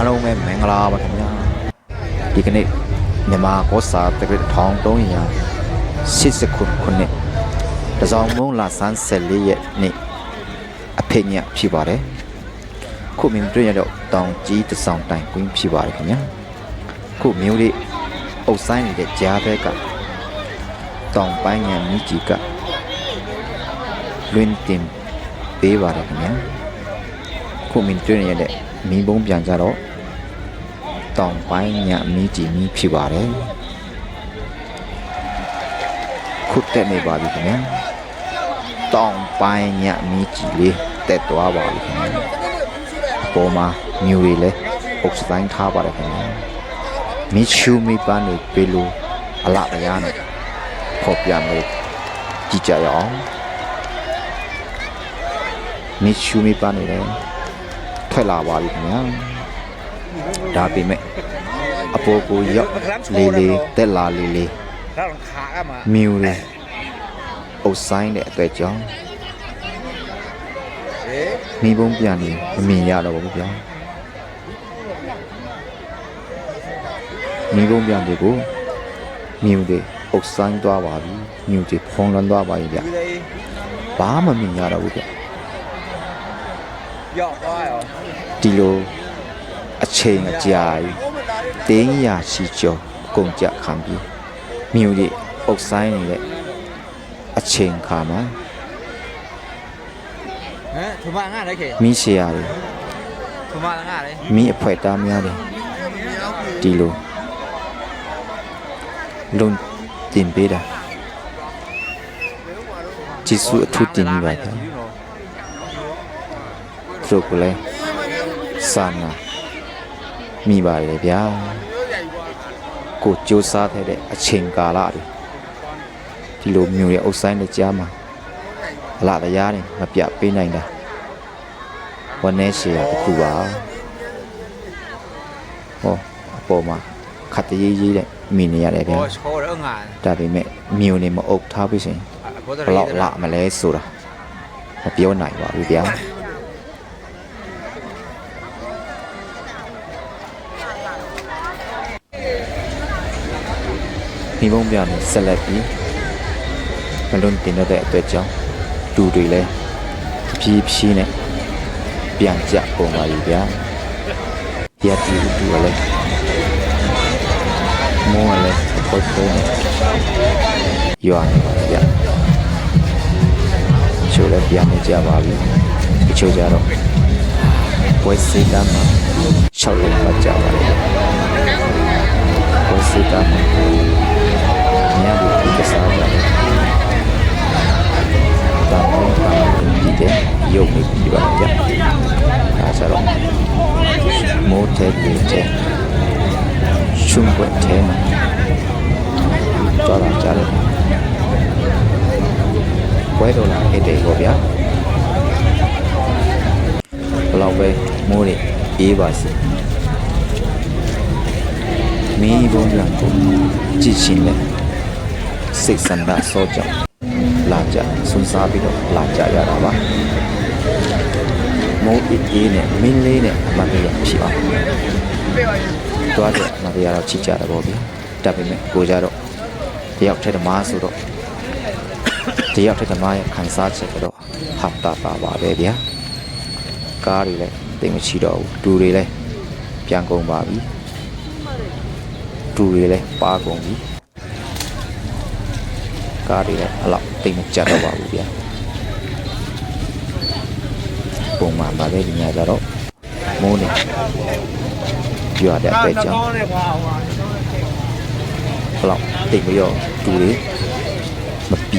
အားလုံးပဲမင်္ဂလာပါခင်ဗျာဒီကနေ့မြန်မာကောစာတက္ကသိုလ်1389ခုနှစ်တစောင်းမုံလာဆန်း14ရက်နေ့အဖေညဖြစ်ပါတယ်ခုမြင်တွေ့ရတော့တောင်ကြီးတဆောင်တိုင်ကွင်းဖြစ်ပါတယ်ခင်ဗျာခုမျိုးလေးအုပ်ဆိုင်နေတဲ့ကြားဘက်ကတောင်ပိုင်းညာမြကြီးကလွင်တင်ပေးပါတယ်ခင်ဗျာခုမြင်တွေ့နေရတဲ့ မီးဘုံပြန်ကြတော့တောင်ပိုင်းညမီးကြည်မီးဖြစ်ပါတယ်ခုတက်နေပါပြီခင်ဗျာတောင်ပိုင်းညမီးကြည်လေးတက်သွားပါပြီခင်ဗျာအပေါ်မှာမြူတွေလည်းအုပ်စတိုင်းထားပါတယ်ခင်ဗျာမီးချူမီးပန်းတွေပေးလို့အလားတရားနဲ့ဖော်ပြမယ်ကြည့်ကြရအောင်မီးချူမီးပန်းတွေလည်း ထွက်လာပါပြီခင်ဗျာဒါပေမဲ့အပေါ်ကိုရောက်လေးလေးတက်လာလေးလေးမြူလေးအုတ်ဆိုင်တဲ့အတွက်ကြောင့်မိဘုံပြန်နေမမြင်ရတော့ဘူးဗျာမိဘုံပြန်တွေကိုမြူတွေအုတ်ဆိုင်သွားပါပြီမြူတွေဖုံးလွန်သွားပါပြီဗျာဘာမှမမြင်ရတော့ဘူးဗျာ ဒီလိုအချိန်အကြာကြီးတင်းရာရှိကျော်ကုန်ကြခံပြီးမြို့ရဲ့ပုတ်ဆိုင်နေတဲ့အချိန်ခါမှာဟမ်ထမငါလည်းခေမိရှေရတယ်ထမငါလည်းမိအဖွဲသားများတယ်ဒီလိုလုံတင်ပေးတာကျေးဇူးအထူးတင်ပါတယ် စုကိုလည်းစာနာမိပါလေဗျာကိုစူးစားခဲ့တဲ့အချိန်ကာလတွေဒီလိုမျိုးရဲ့အုပ်ဆိုင်တဲ့ကြားမှာအလားတရားတွေမပြပေးနိုင်တာဝန်းနေရှေရတစ်ခုပါဟောအပေါ်မှာခတ်တရေးရေးတဲ့မိနေရတယ်ဗျာဒါပေမဲ့မြို့နေမအုပ်ထားပြီဆိုရင်ဘလောက်လာမလဲဆိုတာမပြောနိုင်ပါဘူးဗျာ ဒီဘုံပြနေဆက်လက်ပြီးမလွန်တင်တဲ့အတွက်ကြောင့်လူတွေလည်းတဖြည်းဖြည်းနဲ့ပြန်ကြပုံပါပြီဗျာရတီတူလည်းမောလည်းပေါ်ပေါ်နဲ့ရွာနေပါဗျာချိုးလည်းပြန်နေကြပါပြီတချို့ကြတော့ဝက်စီတမ်းမှာ၆ရက်ပတ်ကြပါလေဝက်စီတမ်းမှာညဘူး ဒီကစားကြတယ်တာမောတာဒီတဲ့ရုပ်နေပြီပါဗျာဒါဆိုတော့မိုးထဲပြေးတဲ့ shum ွက်ထဲမှာကြောက်တာကြားတယ်ဝဲတော်လာဟစ်တယ်ပေါ့ဗျာဘယ်လောက်ပဲမိုးတွေအေးပါစေမီးဘုံကကိုကြည့်ရှင်လဲ စိတ်ဆန္ဒစောကြောင့်လာကြဆွန်းစားပြီးတော့လာကြရတာပါမိုးအေးအေးနဲ့မင်းလေးနဲ့အမတ်ရဖြစ်အောင်တွားတယ်အမတ်ရတော့ချစ်ကြတယ်ပေါ့ဗျာဒါပေမဲ့ကိုကြတော့တယောက်ထက်ဓမ္မဆိုတော့တယောက်ထက်ဓမ္မရဲ့ခံစားချက်ကတော့ဟာတာတာပါပဲဗျာကားတွေလည်းတိတ်မချီတော့ဘူးတူတွေလည်းပြန်ကုန်ပါပြီတူတွေလည်းပါကုန်ပြီ ကားတွေလည်းအဲ့လောက်တိတ်မကြက်တော့ပါဘူးဗျာပုံမှန်ပါပဲဒီညကြတော့မိုးနေပြရတဲ့အတွက်ကြောင့်ဘလောက်တိတ်မရောတူတွေမပြ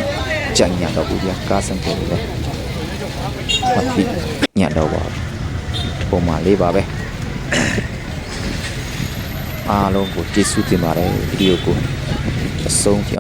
ကြညာတော့ဘူးဗျာကားစံတယ်လေမပြညတော့ပါပုံမှန်လေးပါပဲအားလုံးကိုကျေးဇူးတင်ပါတယ်ဗီဒီယိုကိုအဆုံးကြောင်